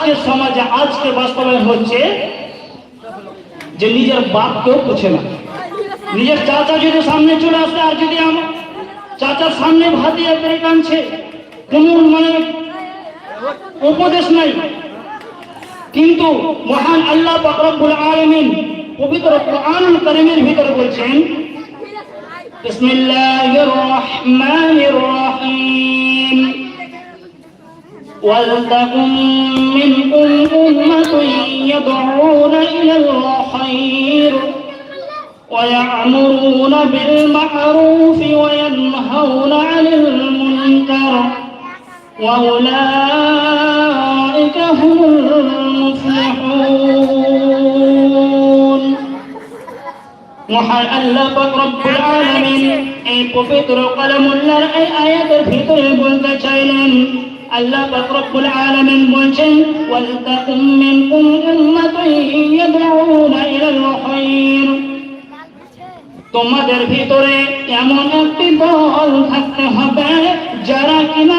আমাদের সমাজে আজকে বাস্তবায়ন হচ্ছে যে নিজের বাপ কেউ পুছে না। নিজের চাচা যদি সামনে চলে আসে, আর যদি আমার চাচার সামনে ভাতিয়ে পেরে টানছে কোন মানে উপদেশ নাই। কিন্তু মহান আল্লাহ বকরবুল আলমিন পবিত্র কোরআন করিমের ভিতরে বলছেন, বিসমিল্লাহির রহমানির রহিম। ولتكن منكم أمة يدعون إلى الخير ويأمرون بالمعروف وينهون عن المنكر وأولئك هم المفلحون মহান আল্লাহ পাক রব্বুল আলামিন এই পবিত্র কালামুল্লাহর এই আয়াতের ভিতরে বলতে চাইলেন আল্লাহ রব্বুল আলামিন বলছেন, ওয়ালতাকুম মিনকুম উম্মাতুন ইয়াদউনা ইলাল খায়র তোমাদের ভিতরে এমন একটি দল থাকতে হবে, যারা কিনা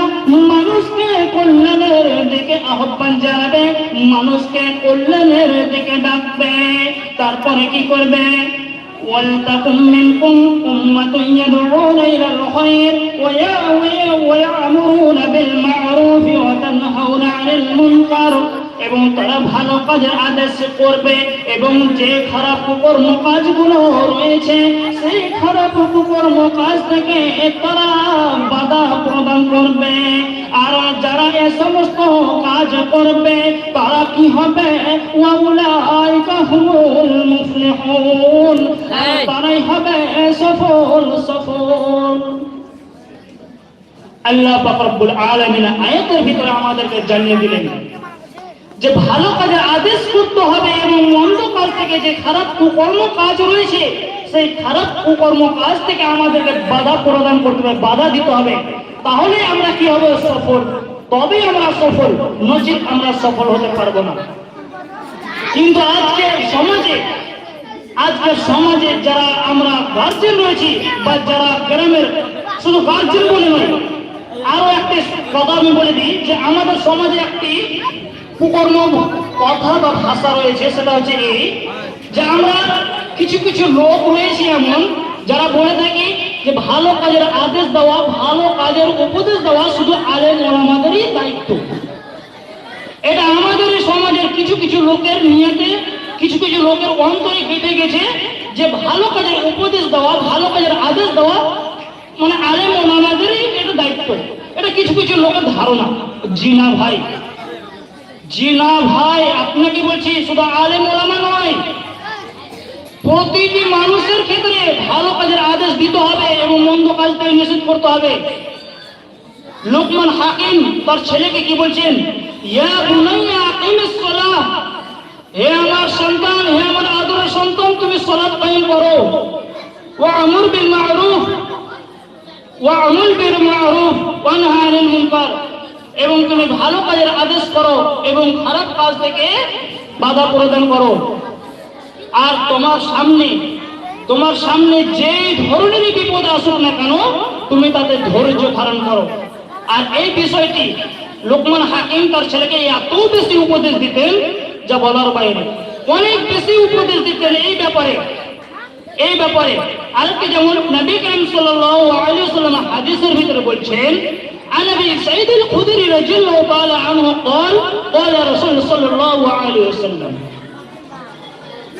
মানুষকে কল্যাণের দিকে আহ্বান জানাবে, মানুষকে কল্যাণের দিকে ডাকবে। তারপরে কি করবে? ولتكن منكم أمة يدعون إلى الخير ويا- ويأمرون بالمعروف وتنهون عن المنكر. এবং তারা ভালো কাজের আদেশ করবে এবং যে খারাপ কর্ম কাজগুলো রয়েছে সেই খারাপ কর্ম কাজ থেকে তারা বাধা প্রদান করবে। আর যারা এ সমস্ত কাজ করবে তারা কি হবে? তারাই হবে সফল সফল। আল্লাহ পাক রব্বুল আলামিন আয়াতের ভিতরে আমাদেরকে জানিয়ে দিলেন যে ভালো কাজের আদেশ করতে হবে এবং মন্দ কাজ থেকে যে খারাপ কুকর্ম কাজ রয়েছে, সেই খারাপ কুকর্ম কাজ থেকে আমাদেরকে বাধা প্রদান করতে হবে, বাধা দিতে হবে। তাহলে আমরা কি হবে? সফল। তবে আমরা সফল নচিত আমরা সফল হতে পারব না। কিন্তু আজকে সমাজে আজকের সমাজে যারা আমরা গার্জেন রয়েছি বা যারা গ্রামের, শুধু গার্জেন বলে নয়, আরও একটি কথা আমি বলে দিই যে আমাদের সমাজে একটি কুকর্ম কথা বা ভাষা রয়েছে, সেটা হচ্ছে এই যে আমরা কিছু কিছু লোক রয়েছে এমন, যারা বলে থাকি যে ভালো কাজের আদেশ দেওয়া, ভালো কাজের উপদেশ দেওয়া শুধু আলেম ওলামাদেরই দায়িত্ব। এটা আমাদের সমাজের কিছু কিছু লোকের নিয়তে, কিছু কিছু লোকের অন্তরে কেটে গেছে যে ভালো কাজের উপদেশ দেওয়া, ভালো কাজের আদেশ দেওয়া মানে আলেম ওলামাদেরই এটা দায়িত্ব। এটা কিছু কিছু লোকের ধারণা। জিনা ভাই জিনা ভাই, আপনাকে বলছি, শুধু আলেম ওলামা নয়, প্রতিটি মানুষের ক্ষেত্রে ভালো কাজের আদেশ দিতে হবে এবং মন্দ কাজটাকে নিষেধ করতে হবে। লোকমান হাকিম তার ছেলেকে কি বলছেন? ইয়া বুনাইয়া আকিমিস সালাহ, হে আমার সন্তান, হে আমার আদরের সন্তান, তুমি সালাত কায়েম করো। ওয়া আমর বিল মা'রুফ, ওয়া আমল বিল মা'রুফ, ওয়া আনিল মুনকার। এবং তুমি ভালো কাজের আদেশ করো এবং খারাপ কাজ থেকে বাধা প্রদান করো। আর তোমার সামনে তোমার সামনে যে ধরনের বিপদ আসুক না কেন, তুমি তাতে ধৈর্য ধারণ করো। আর এই বিষয়টি লোকমান হাকিম তার ছেলেকে এত বেশি উপদেশ দিতেন যা বলার বাইরে। অনেক বেশি উপদেশ দিতেন এই ব্যাপারে। এই ব্যাপারে আরেকটি যেমন নবী করিম ওয়াসাল্লাম হাদিসের ভিতরে বলছেন عن ابي سعيد الخدري رضي الله تعالى عنه قال قال رسول صلى الله عليه وسلم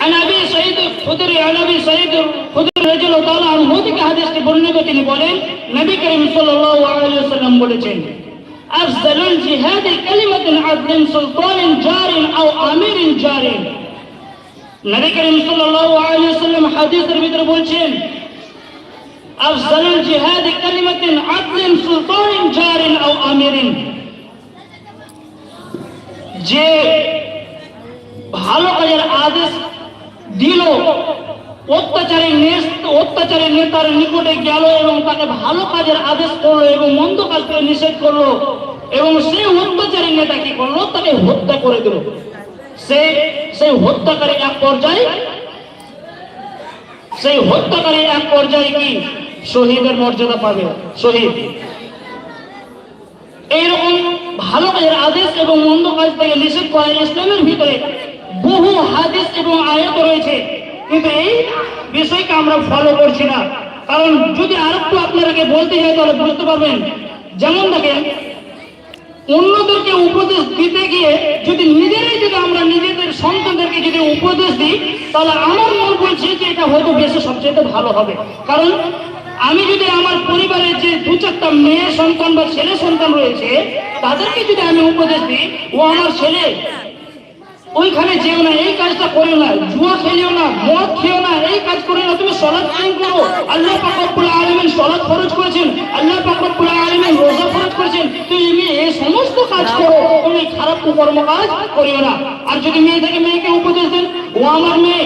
عن ابي سعيد الخدري عن ابي سعيد الخدري رضي الله تعالى عنه থেকে হাদিসটি বর্ণিত তিনি বলেন নবী করিম সাল্লাল্লাহু আলাইহি ওয়াসাল্লাম বলেছেন أفضل الجهاد كلمة عدل سلطان جار أو أمير جار নবী করিম সাল্লাল্লাহু আলাইহি ওয়াসাল্লাম হাদিসের ভিতরে বলছেন আফজালুল জিহাদ কালিমাতিন আদলিন সুলতানিন জারিন আও আমিরিন যে ভালো কাজের আদেশ দিল, অত্যাচারী অত্যাচারী নেতার নিকটে গেল এবং তাকে ভালো কাজের আদেশ করল এবং মন্দ কাজকে নিষেধ করল এবং সেই অত্যাচারী নেতা কি করল? তাকে হত্যা করে দিল। সে সেই হত্যাকারী এক পর্যায়ে, সেই হত্যাকারী এক পর্যায়ে কি শহীদের মর্যাদা পাবে, শহীদ। এইরকম ভালো কাজের আদেশ এবং মন্দ কাজ থেকে নিষেধ করা ইসলামের ভিতরে বহু হাদিস এবং আয়াত রয়েছে। কিন্তু এই বিষয়কে আমরা ফলো করছি না। কারণ যদি আরেকটু আপনারাকে বলতে যাই, তাহলে বুঝতে পারবেন, যেমন দেখেন, অন্যদেরকে উপদেশ দিতে গিয়ে যদি নিজেরাই যদি আমরা নিজেদের সন্তানদেরকে যদি উপদেশ দিই, তাহলে আমার মন বলছে যে এটা হয়তো বেশি সবচেয়ে ভালো হবে। কারণ আমি যদি আমার পরিবারের যে দু চারটা মেয়ে সন্তান বা ছেলে সন্তান রয়েছে, তাদেরকে যদি আমি উপদেশ দিই, ও আমার ছেলে, ওইখানে যেও না, এই কাজটা করো না, জুয়া খেলিও না, মদ খেও না, এই কাজ করে না, তুমি সলাৎ কায়েম করো। আল্লাহ পাক রব্বুল আলামিন সলাৎ ফরজ করেছেন, আল্লাহ পাক রব্বুল আলামিন রোজা খরচ করেছেন। তুমি এই সমস্ত কাজ করো, তুমি খারাপ কুকর্ম কাজ করিও না। আর যদি মেয়ে থেকে মেয়েকে উপদেশ দেন, ও আমার মেয়ে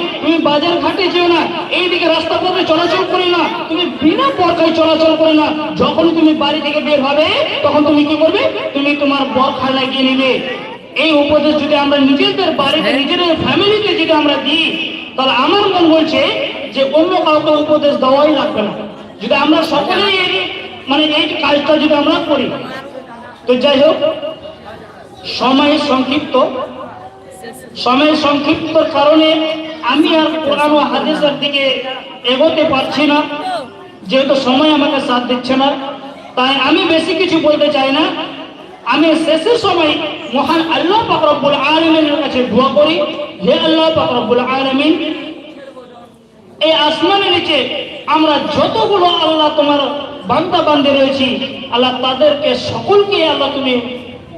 বাজার ঘাটে যেও না এইদিকে রাস্তা পথে চলাচল করে না তুমি বিনা পর্যায়ে চলাচল করে না। যখন তুমি বাড়ি থেকে বের হবে তখন তুমি কি করবে? তুমি তোমার বর খানায় গিয়ে নিবে। এই উপদেশ যদি আমরা নিজেদের বাড়িতে নিজেদের ফ্যামিলিতে যদি আমরা দিই তাহলে আমার মন বলছে যে অন্য কাউকে উপদেশ দেওয়াই লাগবে না। যদি আমরা সকলেই এই মানে এই কাজটা যদি আমরা করি তো যাই হোক সময় সংক্ষিপ্ত। সময় সংক্ষিপ্ত কারণে আমি আর কোরআন হাদিসের দিকে এগোতে পারছি না। যেহেতু সময় আমাকে সাথ দিচ্ছে না, তাই আমি বেশি কিছু বলতে চাই না। আমি শেষের সময় মহান আল্লাহ পাকরব্বুল আলমিনের কাছে দোয়া করি, হে আল্লাহ পাকরব্বুল আলমিন, এই আসমানের নিচে আমরা যতগুলো আল্লাহ তোমার বান্দা বান্দে রয়েছি, আল্লাহ তাদেরকে সকলকে আল্লাহ তুমি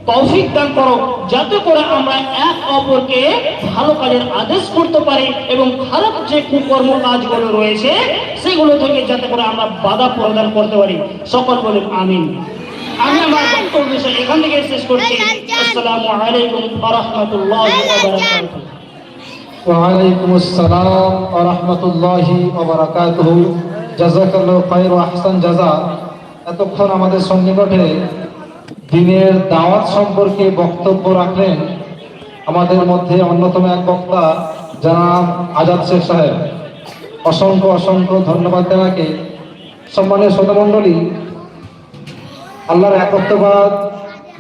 তৌফিক দান করো যাতে করে আমরা এক অপরকে ভালো কাজের আদেশ করতে পারি এবং খারাপ যে কুকর্ম কাজগুলো রয়েছে সেগুলো থেকে যাতে করে আমরা বাধা প্রদান করতে পারি সকল বলেন আমিন আমি আমার বক্তব্য বিষয় এখান থেকে শেষ করছি আসসালামু আলাইকুম ওয়া রাহমাতুল্লাহি ওয়া বারাকাতুহু وعليكم السلام ورحمة الله وبركاته জাজাকাল্লাহ খায়র ও আহসান জাযা এতক্ষণ আমাদের সন্নিকটে দিনের দাওয়াত সম্পর্কে বক্তব্য রাখলেন আমাদের মধ্যে অন্যতম এক বক্তা, জনাব আজাদ শেখ সাহেব। অসংখ্য অসংখ্য ধন্যবাদ দেওয়াকে সম্মানের শতমণ্ডলী আল্লাহর একত্ববাদ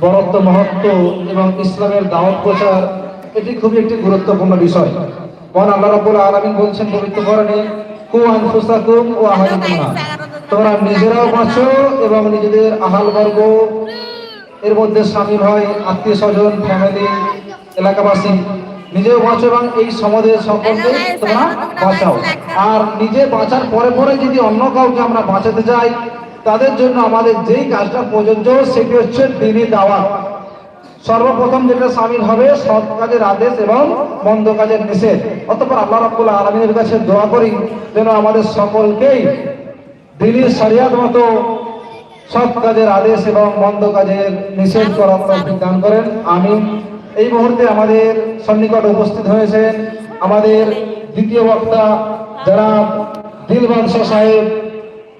বরত্ব মহত্ব এবং ইসলামের দাওয়াত প্রচার, এটি খুবই একটি গুরুত্বপূর্ণ বিষয়। মহান আল্লাহ রাব্বুল আলামিন বলছেন, পবিত্র কোরআনে কু আনফুসাকুম ও আহলিকুম তোমরা নিজেরাও বাঁচো এবং নিজেদের আহাল বর্গ এর মধ্যে শামিল হয় আত্মীয় স্বজন ফ্যামিলি এলাকাবাসী। নিজেও বাঁচো এবং এই সমাজের সকলকে তোমরা বাঁচাও। আর নিজে বাঁচার পরে পরে যদি অন্য কাউকে আমরা বাঁচাতে যাই তাদের জন্য আমাদের যেই কাজটা প্রযোজ্য সেটি হচ্ছে দিনই দাওয়াত। সর্বপ্রথম যেটা সামিল হবে সৎ কাজের আদেশ এবং মন্দ কাজের নিষেধ। অতঃপর আল্লাহ রাব্বুল আলামিনের কাছে দোয়া করি যেন আমাদের সকলকেই দিনের শরিয়াত মতো সৎ কাজের আদেশ এবং মন্দ কাজের নিষেধ করার তৌফিক দান করেন। আমি এই মুহূর্তে আমাদের সন্নিকট উপস্থিত হয়েছেন আমাদের দ্বিতীয় বক্তা যারা দিলবাদশাহ সাহেব।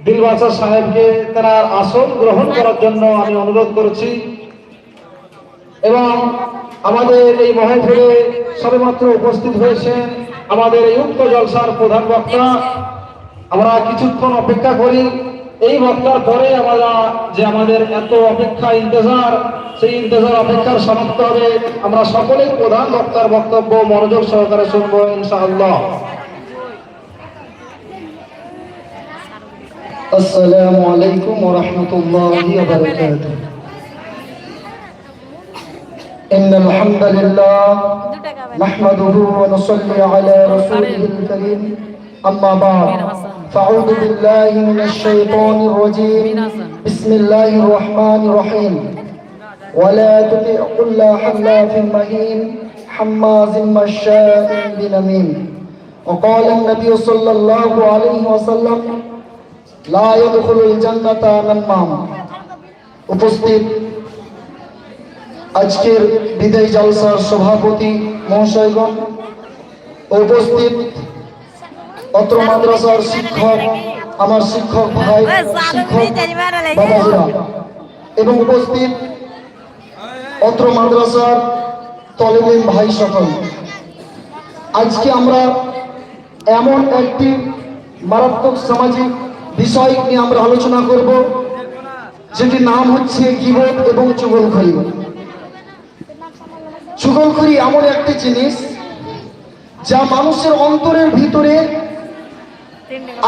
দিলবাদশাহ সাহেবকে তারা আসন গ্রহণ করার জন্য আমি অনুরোধ করেছি। এবং আমাদের এই মহেফিলে সবেমাত্র উপস্থিত হয়েছেন আমাদের এই উক্ত জলসার প্রধান বক্তা। আমরা কিছুক্ষণ অপেক্ষা করি। এই বক্তার পরে আমরা যে আমাদের এত অপেক্ষা ইন্তজার সেই ইন্তজার অপেক্ষার সমাপ্ত হবে আমরা সকলেই প্রধান বক্তার বক্তব্য মনোযোগ সহকারে শুনবো ইনশাআল্লাহ আসসালামু আলাইকুম ওয়া রাহমাতুল্লাহি ওয়া বারাকাতুহু إن الحمد لله نحمده ونصلي على رسوله الكريم أما بعد فأعوذ بالله من الشيطان الرجيم بسم الله الرحمن الرحيم ولا تطع كل حلاف مهين حماز مشاء بنميم وقال النبي صلى الله عليه وسلم لا يدخل الجنة نمام উপস্থিত আজকের বিদায় জলসার সভাপতি মহাশয়গণ উপস্থিত অত্র মাদ্রাসার শিক্ষক আমার শিক্ষক ভাই শিক্ষক বাবাজিরা। এবং উপস্থিত অত্র মাদ্রাসার তলেবেন ভাই সকল। আজকে আমরা এমন একটি মারাত্মক সামাজিক বিষয় নিয়ে আমরা আলোচনা করব যেটির নাম হচ্ছে গিবত এবং চুগলখড়ি। চুগলখড়ি এমন একটি জিনিস যা মানুষের অন্তরের ভিতরে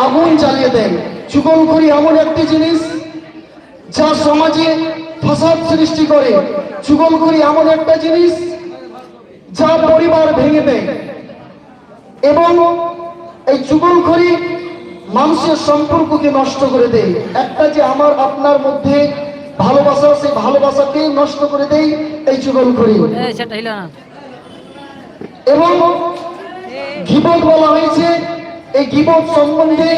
আগুন জ্বালিয়ে দেয় চুগলখড়ি এমন একটি জিনিস যা সমাজে ফাসাদ সৃষ্টি করে। চুগলখড়ি এমন একটা জিনিস যা পরিবার ভেঙে দেয়। এবং এই চুগলখড়ি মানুষের সম্পর্ককে নষ্ট করে দেয়। একটা যে আমার আপনার মধ্যে ভালোবাসা সেই ভালোবাসাকে নষ্ট করে দেয় এই চুগলখড়ি এবং গিবত বলা হয়েছে এই গিবত সম্বন্ধে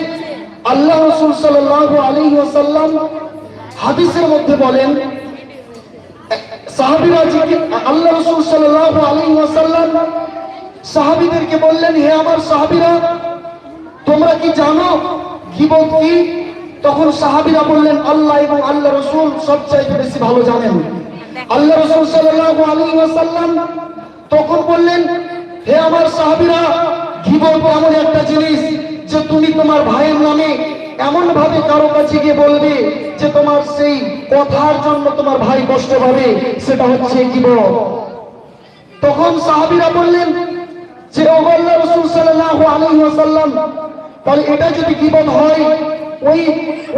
আল্লাহ রসুল সাল্লাহ আলী ওসাল্লাম হাদিসের মধ্যে বলেন আল্লাহ রসুল বললেন তোমরা কি জানো গিবত কি? তখন সাহাবিরা বললেন, আল্লাহ এবং আল্লাহ রসুল সবচাইতে বেশি ভালো জানেন। আল্লাহ রসুল সাল্লাহ আলী ওসাল্লাম তখন বললেন, হে আমার সাহাবিরা গিবত এমন একটা জিনিস যে তুমি তোমার ভাইয়ের নামে এমন ভাবে কারও কাছে গিয়ে বলবে যে তোমার সেই কথার জন্য তোমার ভাই কষ্ট পাবে, সেটা হচ্ছে গিবত তখন সাহাবিরা বললেন যে, ও আল্লাহ রসুল সাল্লাল্লাহু আলাইহি ওয়াসাল্লাম, তাহলে এটা যদি গীবত হয়, ওই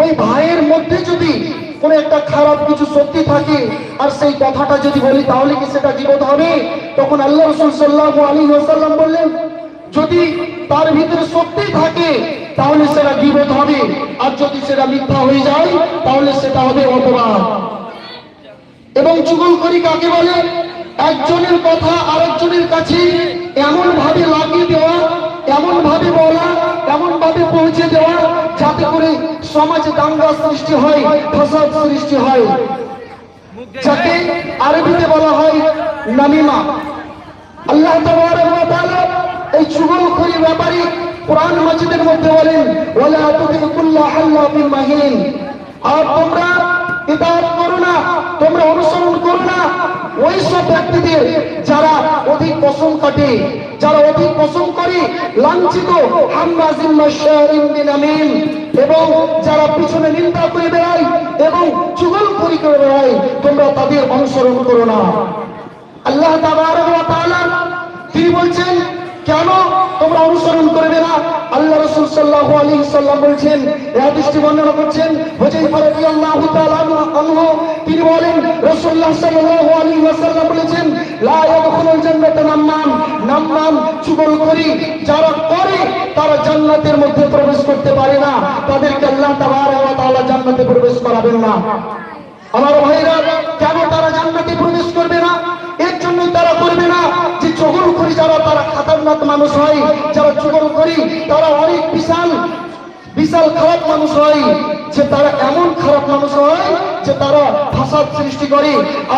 ওই ভাইয়ের মধ্যে যদি কোনো একটা খারাপ কিছু সত্যি থাকে আর সেই কথাটা যদি বলি, তাহলে কি সেটা গীবত হবে? তখন আল্লাহ রসুল সাল্লাল্লাহু আলাইহি ওয়াসাল্লাম বললেন যদি তার ভিতরে সত্যি থাকে, তাহলে সেটা গীবত হবে। আর যদি সেটা মিথ্যা হয়ে যায়, তাহলে সেটা হবে অপরাধ এবং চুগলখড়ি কাকে বলে? একজনের কথা আরেকজনের কাছে এমন ভাবে লাগিয়ে দেওয়া এমন ভাবে বলা এমন ভাবে পৌঁছে দেওয়া, যাতে করে সমাজে দাঙ্গা সৃষ্টি হয়, ফাসাদ সৃষ্টি হয়। যাকে আরবিতে বলা হয় নামিমা। আল্লাহ তাআলা এই চুগলখড়ি ব্যাপারে কোরআন মাজিদের মধ্যে বলেন, ওয়ালা তুতিউ কুল্লা হাল্লাফিন মাহিন। আর তোমরা ইতাআত করো না, তোমরা অনুসরণ করো না। ওই সব ব্যক্তিদের যারা অধিক পছন্দ কাটে, যারা অধিক পছন্দ করে, লাঞ্ছিত বিনামিন এবং যারা পিছনে নিন্দা করে বেড়ায় এবং চুগলখড়ি করে বেড়ায়, তোমরা তাদের অনুসরণ করো না। আল্লাহ তাআলা তিনি বলছেন? কেন তোমরা অনুসরণ করবে না? আল্লাহ রাসূল সাল্লাল্লাহু আলাইহি সাল্লাম বলছেন হাদিসটি বর্ণনা করছেন তিনি বলেন, রাসূলুল্লাহ সাল্লাল্লাহু আলাইহি ওয়াসাল্লাম বলেছেন যারা তারা মধ্যে প্রবেশ করতে পারে না। প্রবেশ করাবেন না। আমার ভাইরা, কেন তারা প্রবেশ করবে না? এর জন্য তারা করবে না। চগল করি যারা তারা খাতারনাক মানুষ হয়, যারা চগল করি, তারা অনেক বিশাল বিশাল খারাপ মানুষ হয়, যে তারা এমন খারাপ মানুষ হয়, যে তারা ফাসাদ সৃষ্টি করে।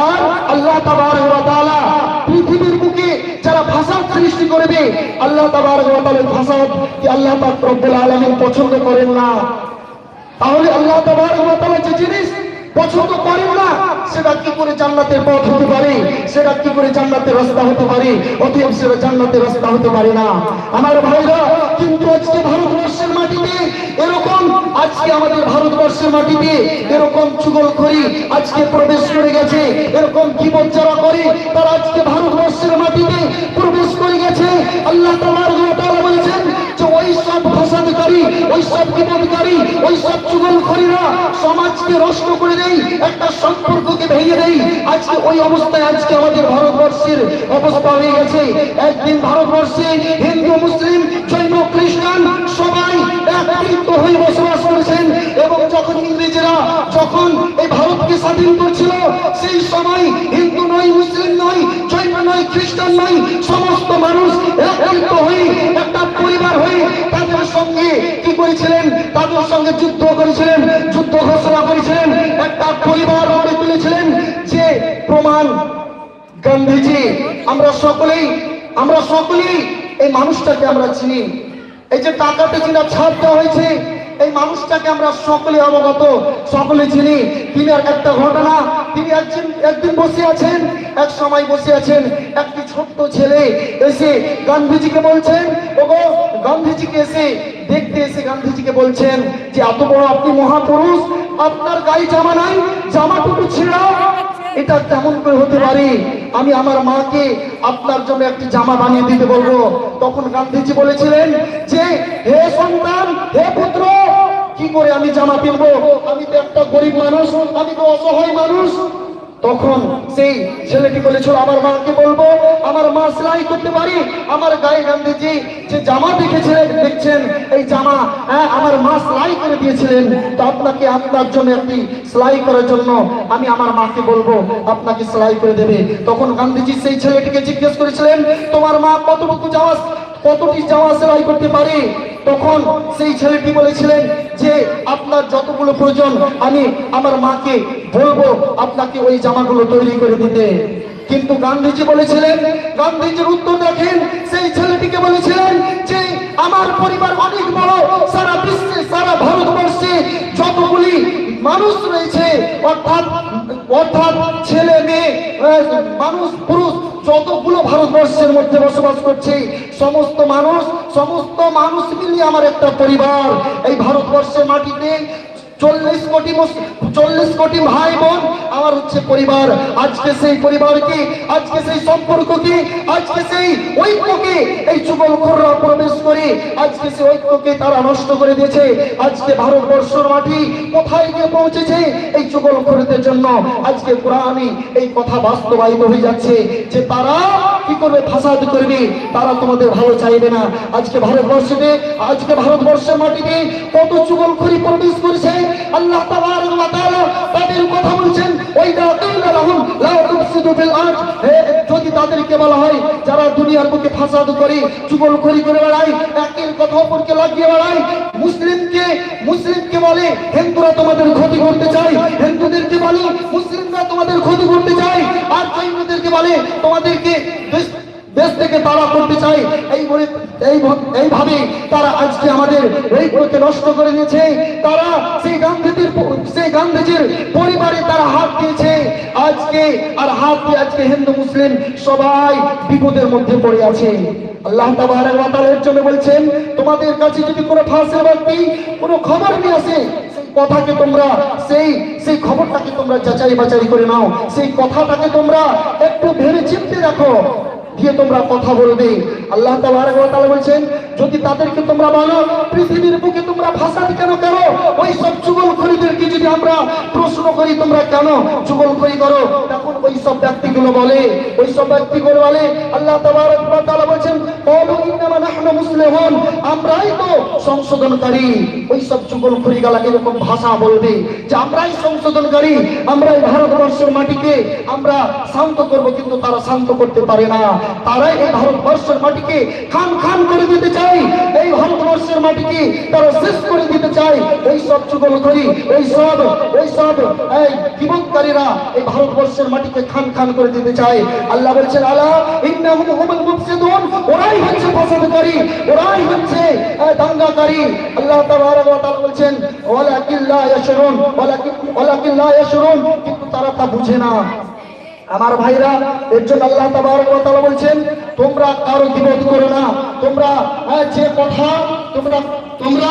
আর আল্লাহ তাআলা পৃথিবীর বুকে যারা ফাসাদ সৃষ্টি করবে, আল্লাহ তাআলার ফাসাদ কি আল্লাহ পাক রব্বুল আলামিন পছন্দ করেন না? তাহলে আল্লাহ তাআলা যে জিনিস পছন্দ করেন না সেটা কি করে জান্নাতের পথ হতে পারে? সেটা কি করে জান্নাতের রাস্তা হতে পারে? অতএব সেটা জান্নাতের রাস্তা হতে পারে না। আমার ভাইরা, কিন্তু আজকে ভারতবর্ষের মাটিতে এরকম, আজকে আমাদের ভারতবর্ষের মাটিতে এরকম চুগল করি আজকে প্রবেশ করে গেছে। এরকম জীবন যারা করে, তারা আজকে ভারতবর্ষের মাটিতে প্রবেশ করে গেছে। আল্লাহ তাআলা বলেছেন ওই সব ফসাদকারী ওই সব বিপদকারী ওই সব চুগলখড়িরা সমাজকে নষ্ট করে দেয় একটা সম্পর্ককে ভেঙে দেয় আজকে ওই অবস্থায়, আজকে আমাদের ভারতবর্ষের অবস্থা হয়ে গেছে। একদিন ভারতবর্ষে হিন্দু, মুসলিম, জৈন, খ্রিস্টান সবাই একত্রিত হয়ে বসবাস করেছেন এবং যখন ইংরেজরা যখন এই ভারতকে স্বাধীন করছিল, সেই সময় হিন্দু নয়, মুসলিম নয়, জৈন নয়, খ্রিস্টান নয়, সমস্ত মানুষ একত্রিত হয়ে একটা পরিবার হয়ে তাদের সঙ্গে কি করেছিলেন? তাদের সঙ্গে যুদ্ধ করেছিলেন, যুদ্ধ ঘোষণা করেছিলেন, একটা পরিবার গড়ে তুলেছিলেন, যে প্রমাণ গান্ধীজি। আমরা সকলেই আমরা সকলেই এই মানুষটাকে আমরা চিনি। এই যে টাকাতে কিনা ছাড় দেওয়া হয়েছে, এই মানুষটাকে আমরা সকলে অবগত সকলে চিনি। তিনি আর একটা ঘটনা, তিনি একদিন একদিন বসে আছেন, এক সময় বসে আছেন, একটি ছোট্ট ছেলে এসে গান্ধীজিকে বলছেন, ওগো, গান্ধীজিকে এসে দেখতে এসে গান্ধীজিকে বলছেন যে, এত বড় আপনি মহাপুরুষ, আপনার গায়ে জামা নাই, জামাটুকু ছেড়াও এটা তেমন করে হতে পারে? আমি আমার মাকে আপনার জন্য একটি জামা বানিয়ে দিতে বলব। তখন গান্ধীজি বলেছিলেন যে, হে সন্তান, হে পুত্র, কি করে আমি জামা কিনবো আমি তো একটা গরিব মানুষ, আমি তো অসহায় মানুষ তখন সেই ছেলেটি বলেছিল, আমার মাকে বলব, আমার মা সেলাই করতে পারি? আমার গায়ে গান্ধীজি যে জামা দেখেছিলেন, দেখছেন, এই জামা হ্যাঁ আমার মা সেলাই করে দিয়েছিলেন। তো আপনাকে আপনার জন্য একটি সেলাই করার জন্য আমি আমার মাকে বলব, আপনাকে সেলাই করে দেবে। তখন গান্ধীজি সেই ছেলেটিকে জিজ্ঞেস করেছিলেন, তোমার মা কতটুকু জামা কতটি জামা সেলাই করতে পারে? তখন সেই ছেলেটি বলেছিলেন যে, আপনার যতগুলো প্রয়োজন, আমি আমার মাকে বলব আপনাকে ওই জামাগুলো তৈরি করে দিতে। কিন্তু গান্ধীজি বলেছিলেন, গান্ধীজির উত্তর দেখেন, সেই ছেলেটিকে বলেছিলেন যে, আমার পরিবার অনেক বড়, সারা বিশ্বে, সারা ভারতবর্ষে যতগুলি মানুষ রয়েছে, অর্থাৎ অর্থাৎ ছেলে, মেয়ে মানুষ, পুরুষ যতগুলো ভারতবর্ষের মধ্যে বসবাস করছে, সমস্ত মানুষ সমস্ত মানুষ মিলিয়ে আমার একটা পরিবার। এই ভারতবর্ষের মাটিতে চল্লিশ কোটি চল্লিশ কোটি ভাই বোন আমার হচ্ছে পরিবার। আজকে সেই পরিবারকে আজকে সেই সম্পর্ককে আজকে সেই ঐক্যকে এই যুগলখোররা প্রবেশ করে, আজকে সেই ঐক্যকে তারা নষ্ট করে দিয়েছে। আজকে ভারতবর্ষের মাটি কোথায় গিয়ে পৌঁছেছে? এই যুগলখোরদের জন্য আজকে কোরআনে এই কথা বাস্তবায়িত হয়ে যাচ্ছে যে তারা কি করবে? ফাসাদ করবে। তারা তোমাদের ভালো চাইবে না। আজকে ভারতবর্ষে আজকে ভারতবর্ষের মাটিতে কত যুগলখড়ি প্রবেশ করেছে? আল্লাহ কথা বলছেন যদি তাদেরকে বলা হয়, যারা দুনিয়ার বুকে ফাসাদ করে যুগলখড়ি করে বেড়ায়, একের কথা অপরকে লাগিয়ে বেড়ায়, মুসলিমকে মুসলিমকে বলে, হিন্দুরা তোমাদের ক্ষতি করতে চায়। হিন্দুদেরকে বলে, মুসলিমরা তোমাদের ক্ষতি করতে চায়। আর জৈনদেরকে বলে, তোমাদেরকে দেশ থেকে তারা করতে চাই এই বলে, এই এইভাবে তারা আজকে আমাদের ঐক্যকে নষ্ট করে দিয়েছে। তারা সেই গান্ধীজির সেই গান্ধীজির পরিবারে তারা হাত দিয়েছে। আজকে, আর হাত দিয়ে আজকে হিন্দু, মুসলিম সবাই বিপদের মধ্যে পড়ে আছে। আল্লাহ তাবারক ওয়া তাআলা এর জন্য বলছেন, তোমাদের কাছে যদি কোনো ফাঁসের ব্যক্তি কোনো খবর নিয়ে আসে, সেই কথাকে তোমরা, সেই সেই খবরটাকে তোমরা যাচাই বাছাই করে নাও। সেই কথাটাকে তোমরা একটু ভেবে চিন্তে রাখো। দিয়ে তোমরা কথা বলবে। আল্লাহ তালা বলছেন যদি তাদেরকে তোমরা বলো, পৃথিবীর বুকে তোমরা ফাসাদ কেন করো? ওই সব যুগলখড়িদেরকে যদি আমরা প্রশ্ন করি, তোমরা কেন যুগলখড়ি করো? তখন ওই সব ব্যক্তিগুলো বলে, ওই সব ব্যক্তিগুলো বলে, আল্লাহ তাবারক আমরাই তো সংশোধনকারী। ওই সব যুগলখড়ি গালা এরকম ভাষা বলবে যে, আমরাই সংশোধনকারী, আমরাই ভারতবর্ষের মাটিকে আমরা শান্ত করব, কিন্তু তারা শান্ত করতে পারে না। তারাই এই ভারতবর্ষের মাটিকে খান খান করে দিতে চাই, এই ভারতবর্ষের মাটিকে তারা শেষ করে দিতে চাই। এই সব যুগলখড়ি এই সব এই সব, এই জীবনকারীরা এই ভারতবর্ষের মাটিকে খান খান করে দিতে চায়। আল্লাহ বলছেন, আলা ইন্নাহুম হুমুল মুফসিদুন ওরাই হচ্ছে ফসাদকারী, ওরাই হচ্ছে দাঙ্গাকারী। আল্লাহ তাবারক ওয়া তাআলা বলছেন ওয়ালাকিন লা ইয়াশউরুন ওয়ালাকিন ইয়াশউরুন কিন্তু তারা তা বুঝে না। আমার ভাইরা এর জন্য আল্লাহ ওয়া বলছেন তোমরা কারও বিরোধ করো না। তোমরা আহ, যে কথা তোমরা তোমরা